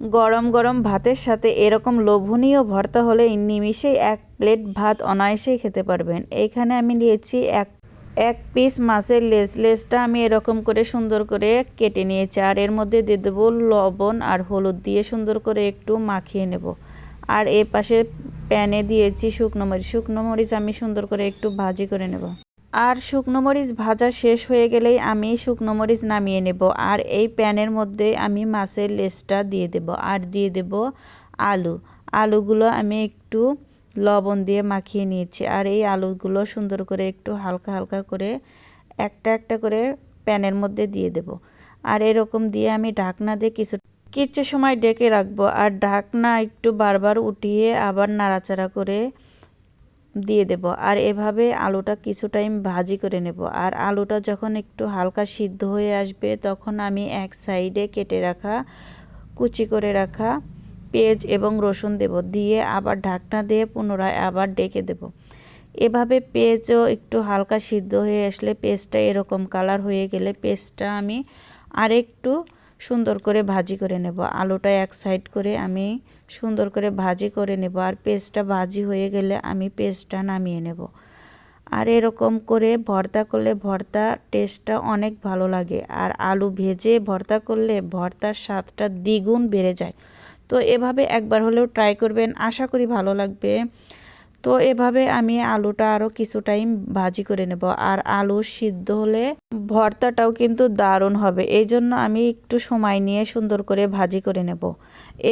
গরম গরম ভাতের সাথে এরকম লোভনীয় ভর্তা হলে নিমিষেই এক প্লেট ভাত অনায়াসেই খেতে পারবেন। এইখানে আমি নিয়েছি এক এক পিস মাছের লেস লেসটা আমি এরকম করে সুন্দর করে কেটে নিয়েছি। আর এর মধ্যে দিয়ে দেবো লবণ আর হলুদ দিয়ে সুন্দর করে একটু মাখিয়ে নেব। আর এ পাশে প্যানে দিয়েছি শুকনো মরিচ। শুকনো মরিচ আমি সুন্দর করে একটু ভাজি করে নেব। আর শুকনো মরিচ ভাজা শেষ হয়ে গেলেই আমি শুকনো মরিচ নামিয়ে নেব। আর এই প্যানের মধ্যে আমি মাছের লেসটা দিয়ে দেব আর দিয়ে দেব আলু। আলুগুলো আমি একটু লবণ দিয়ে মাখিয়ে নিয়েছি আর এই আলুগুলো সুন্দর করে একটু হালকা হালকা করে একটা একটা করে প্যানের মধ্যে দিয়ে দেব। আর এরকম দিয়ে আমি ঢাকনা দিয়ে কিছু কিছু সময় ডেকে রাখব। আর ঢাকনা একটু বারবার উঠিয়ে আবার নাড়াচাড়া করে দিয়ে দেব। আর এভাবে আলুটা কিছু টাইম ভাজি করে নেব। আর আলুটা যখন একটু হালকা সিদ্ধ হয়ে আসবে, তখন আমি এক সাইডে কেটে রাখা, কুচি করে রাখা পেঁয়াজ এবং রসুন দেব। দিয়ে আবার ঢাকনা দিয়ে পুনরায় আবার ডেকে দেব। এভাবে পেঁয়াজও একটু হালকা সিদ্ধ হয়ে আসলে পেস্টটা এরকম কালার হয়ে গেলে পেস্টটা আমি আরেকটু সুন্দর করে ভাজি করে নেব। আলুটা এক সাইড করে আমি সুন্দর করে ভাজি করে নেব আর পেস্টটা ভাজি হয়ে গেলে আমি পেস্টটা নামিয়ে নেব। আর এরকম করে ভর্তা করলে ভর্তা টেস্টটা অনেক ভালো লাগে আর আলু ভেজে ভর্তা করলে ভর্তার স্বাদটা দ্বিগুণ বেড়ে যায়। তো এভাবে একবার হলেও ট্রাই করবেন। আশা করি ভালো লাগবে। তো এভাবে আমি আলুটা আরও কিছু টাইম ভাজি করে নেব। আর আলু সিদ্ধ হলে ভর্তাটাও কিন্তু দারুণ হবে। এই জন্য আমি একটু সময় নিয়ে সুন্দর করে ভাজি করে নেব।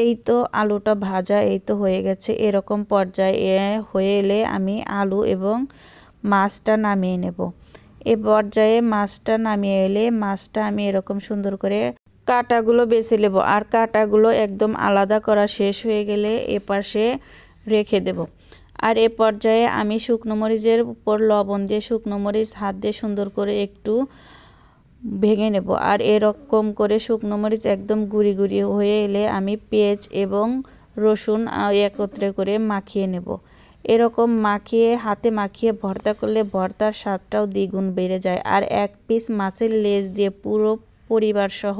এই তো আলুটা ভাজা, এই তো হয়ে গেছে। এরকম পর্যায়ে হয়ে এলে আমি আলু এবং মাছটা নামিয়ে নেব। এ পর্যায়ে মাছটা নামিয়ে এলে মাছটা আমি এরকম সুন্দর করে কাটাগুলো বেছে নেব। আর কাটাগুলো একদম আলাদা করা শেষ হয়ে গেলে এপাশে রেখে দেব। আর এ পর্যায়ে আমি শুকনো মরিচের উপর লবণ দিয়ে শুকনো মরিচ হাত দিয়ে সুন্দর করে একটু ভেঙে নেব। আর এরকম করে শুকনো মরিচ একদম গুঁড়ি গুঁড়ি হয়ে এলে আমি পেঁয়াজ এবং রসুন একত্রে করে মাখিয়ে নেব। এরকম মাখিয়ে, হাতে মাখিয়ে ভর্তা করলে ভর্তার স্বাদটাও দ্বিগুণ বেড়ে যায়। আর এক পিস মাছের লেজ দিয়ে পুরো পরিবার সহ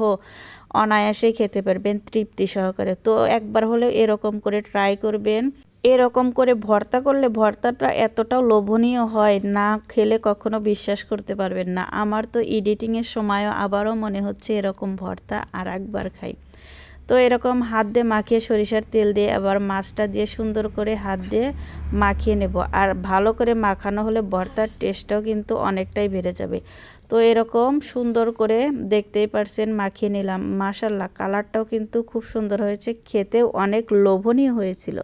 অনায়াসে খেতে পারবেন, তৃপ্তি সহকারে। তো একবার হলেও এরকম করে ট্রাই করবেন। এরকম করে ভর্তা করলে ভর্তাটা এতটাও লোভনীয় হয়, না খেলে কখনো বিশ্বাস করতে পারবেন না। আমার তো এডিটিংয়ের সময়ও আবারও মনে হচ্ছে এরকম ভর্তা আর একবার খাই। তো এরকম হাত দিয়ে মাখিয়ে সরিষার তেল দিয়ে আবার মাছটা দিয়ে সুন্দর করে হাত দিয়ে মাখিয়ে নেব। আর ভালো করে মাখানো হলে ভর্তার টেস্টটাও কিন্তু অনেকটাই বেড়ে যাবে। তো এরকম সুন্দর করে দেখতেই পারছেন, মাখিয়ে নিলাম। মাশাল্লাহ, কালারটাও কিন্তু খুব সুন্দর হয়েছে। খেতেও অনেক লোভনীয় হয়েছিল।